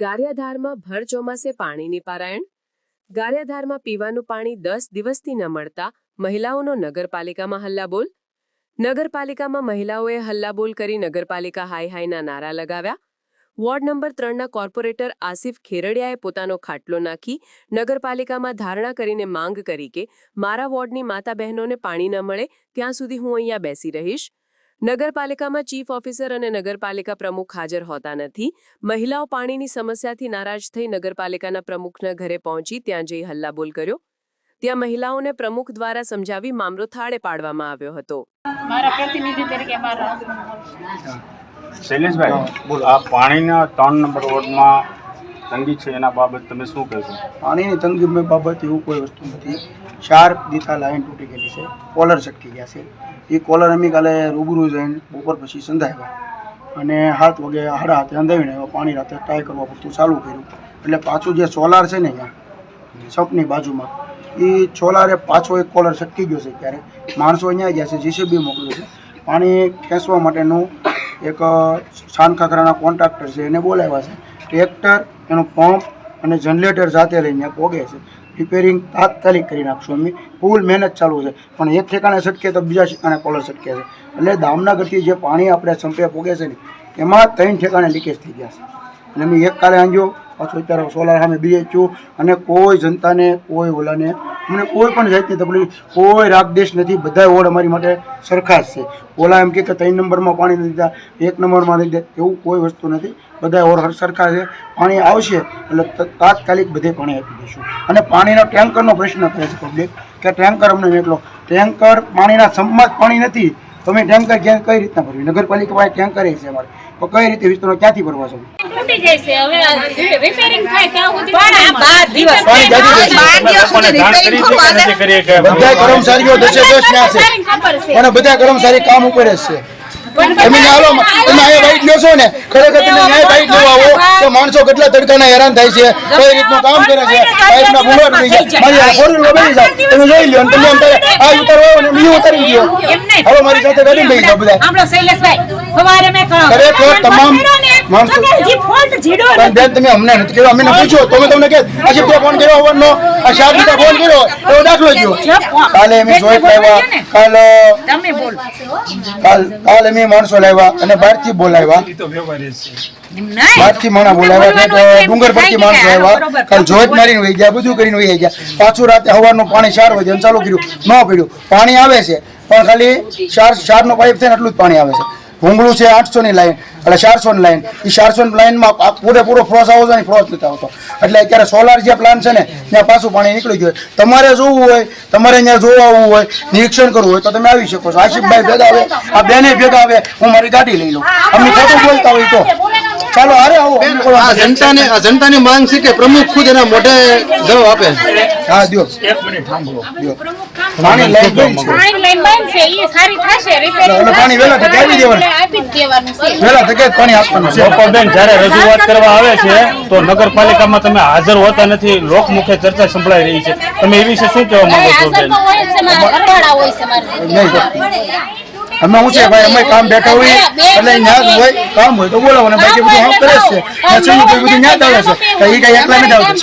ગારિયાધારમાં ભર ચોમાસે પાણીની પારાયણ? ગારિયાધારમાં પીવાનું પાણી દસ દિવસથી ન મળતા મહિલાઓનો નગરપાલિકામાં હલ્લાબોલ? નગરપાલિકામાં મહિલાઓએ હલ્લાબોલ કરી નગરપાલિકા હાય હાયના નારા લગાવ્યા? વોર્ડ નંબર ત્રણના કોર્પોરેટર આસિફ ખેરડિયાએ પોતાનો ખાટલો નાખી નગરપાલિકામાં ધારણા કરીને માંગ કરી કે મારા વોર્ડની માતા બહેનોને પાણી ન મળે, ત્યાં સુધી હું અહીંયા બેસી રહીશ? નગરપાલિકામાં ચીફ ઓફિસર અને નગરપાલિકા પ્રમુખ હાજર હોતા નથી. મહિલાઓ પાણીની સમસ્યાથી નારાજ થઈ નગરપાલિકાના પ્રમુખના ઘરે પહોંચી ત્યાં જઈ હલ્લાબોલ કર્યો. ત્યાં મહિલાઓને પ્રમુખ દ્વારા સમજાવી મામલો થાળે પાડવામાં આવ્યો હતો. મારા પ્રતિનિધિ તરીકે મારા શૈલેષભાઈ આ પાણીના ત્રણ નંબર વોર્ડમાં તંગી છે એના બાબત તમે શું કહેશો? પાણીની તંગી બાબત એવું કોઈ વસ્તુ નથી. ચાર દીથા લાઈન તૂટી ગયેલી છે કોલર છટકી ગયા છે. એ કોલર અમે કાલે રૂબરૂ જઈને બપોર પછી સંધાવ્યા. અને હાથ વગે હાડા હાથે અંધાવીને એવા પાણી રાતે ટ્રાય કરવા પૂરતું ચાલુ કર્યું. એટલે પાછું જે સોલાર છે ને અહીંયા સપની બાજુમાં, એ સોલારે પાછો એક કોલર છટકી ગયો છે ત્યારે માણસો અહીંયા ગયા છે જીસીબી મોકલ્યું છે. પાણી ખેંચવા માટેનું એક સાનખાખરાના કોન્ટ્રાક્ટર છે, એને બોલાવ્યા છે. ટ્રેક્ટર, એનો પંપ અને જનરેટર સાથે લઈને પોગે છે. રિપેરિંગ તાત્કાલિક કરી નાખશું. અમે ફૂલ મહેનત ચાલુ છે. પણ એક ઠેકાણે છટકે તો બીજા ઠેકાણે કોલર છટકે છે. એટલે દામનગરથી જે પાણી આપણે સંપે પોગે છે ને, એમાં ત્રણ ઠેકાણે લીકેજ થઈ ગયા છે. અને અમે એક કાલે આંજો પાછું અત્યારે સોલાર સામે બીએચયુ અને કોઈ જનતાને, કોઈ ઓલાને, અમને કોઈ પણ જાતની તકલીફ, કોઈ રાગદેશ નથી. બધા વોર્ડ અમારી માટે સરખા છે. ઓલા એમ કે ત્રણ નંબરમાં પાણી નથી દીધા, એક નંબરમાં નથી દીધા, એવું કોઈ વસ્તુ નથી. બધા વોર્ડ સરખા છે. પાણી આવશે, એટલે તાત્કાલિક બધે પાણી આપી દઈશું. અને પાણીનો ટેન્કરનો પ્રશ્ન કરે છે પબ્લિક કે ટેન્કર અમને મોકલો. ટેન્કર પાણીના સંપમાં પાણી નથી. તમે ટેન્કર ક્યાં, કઈ રીતના ભરવી? નગરપાલિકા પાસે ટેન્કર છે અમારે. તો કઈ રીતે વિસ્તારો ક્યાંથી ભરવા છો? તૂટી જાય છે હવે રિપેરિંગ થાય ત્યાં સુધી પણ આ બાર દિવસ પાણી જાજી લોકોને જાણ કરી છે કે નથી કે બધા કર્મચારીઓ દસે દસ ના છે. પણ બધા કર્મચારી કામ ઉપર જ છે. તમે હાલો તમે અહીંયા બાઈક લ્યો છો ને ખરેખર તમે અહીંયા બાઈક લેવા આવો તો માણસો કેટલા તડકાના હેરાન થાય છે કઈ રીતનું કામ કરે છે બાઈકના ભૂંગળા થઈ જાય. મારી ફોર વ્હીલર બેસી જાવ તમે જોઈ લ્યો તમે એમ આ ઉતારવા આવો ને બીજું ઉતારી ગયો હવે મારી સાથે ગાડી લઈ જાઓ બધા. ખરેખર માણસો- તમે પણ બેન તમે અમને નથી કર્યો અમે પૂછ્યો તો મેં તમને કે અશિફ તે ફોન કર્યો હોવાનો? આ શાહ ફોન કર્યો એવો દાખલો ગયો કાલે અમે જોઈ લાવ્યા કાલ તમે બોલો. કાલ કાલ અમે માણસો લાવ્યા અને બહારથી બોલાવ્યા. બહારથી માણા બોલાવ્યા કે ડુંગર પરથી માણસો આવ્યા. કાલ જોત મારીને વહી ગયા બધું કરીને વહી ગયા. પાછું રાતે સવારનું પાણી ચાર વાગે એમ ચાલુ કર્યું. ન પડ્યું. પાણી આવે છે. પણ ખાલી ચાર ચારનો પાઇપ છે ને એટલું જ પાણી આવે છે. ભૂંગળું છે આઠસો ની લાઈન એટલે ચારસો ની લાઈન એ ચારસો ની લાઈનમાં આ પૂરેપૂરો ફ્રોસ આવતો ને ફ્રોસ નથી આવતો. એટલે અત્યારે સોલાર જે પ્લાન છે ને ત્યાં પાછું પાણી નીકળી ગયું તમારે જોવું હોય તમારે ત્યાં જોવા આવવું હોય નિરીક્ષણ કરવું હોય તો તમે આવી શકો છો. આશિફભાઈ ભેગા આવે આ બેને ભેગા આવે હું મારી ગાડી લઈ લઉં. અમને ખોટું બોલતા હોય તો. ચાલો અરે આવો. આ જનતાને આ જનતાની માંગ છે કે પ્રમુખ ખુદ એના મોઢે જવાબ આપે હા દ્યો. એક મિનિટ સાંભળો. દ્યો પાણી લાઈન પાણી લાઈન છે એ સારી થશે રિપેરિંગ પાણી વહેલા તકે આપી દેવાનું. આપી જ દેવાનું છે. વેલા તકે પાણી આપવાનું છે. લોકો બેન જ્યારે રજૂઆત કરવા આવે છે તો નગરપાલિકામાં તમે હાજર હોતા નથી લોકમુખે ચર્ચા સંભળાઈ રહી છે. તમે એ વિશે શું કહેવા માંગો છો બેન? હાજર તો હોય છે મારા ઘરવાળા હોય છે મારા નહીં અમે શું છે ભાઈ? અમે કામ બેઠા હોય એટલે ન્યાજ હોય કામ હોય તો બોલાવો ને. બાકી બધું હા કરે જ છે. બધું ન્યાજ આવે છે. તો એ કઈ એકલા નથી આવતું.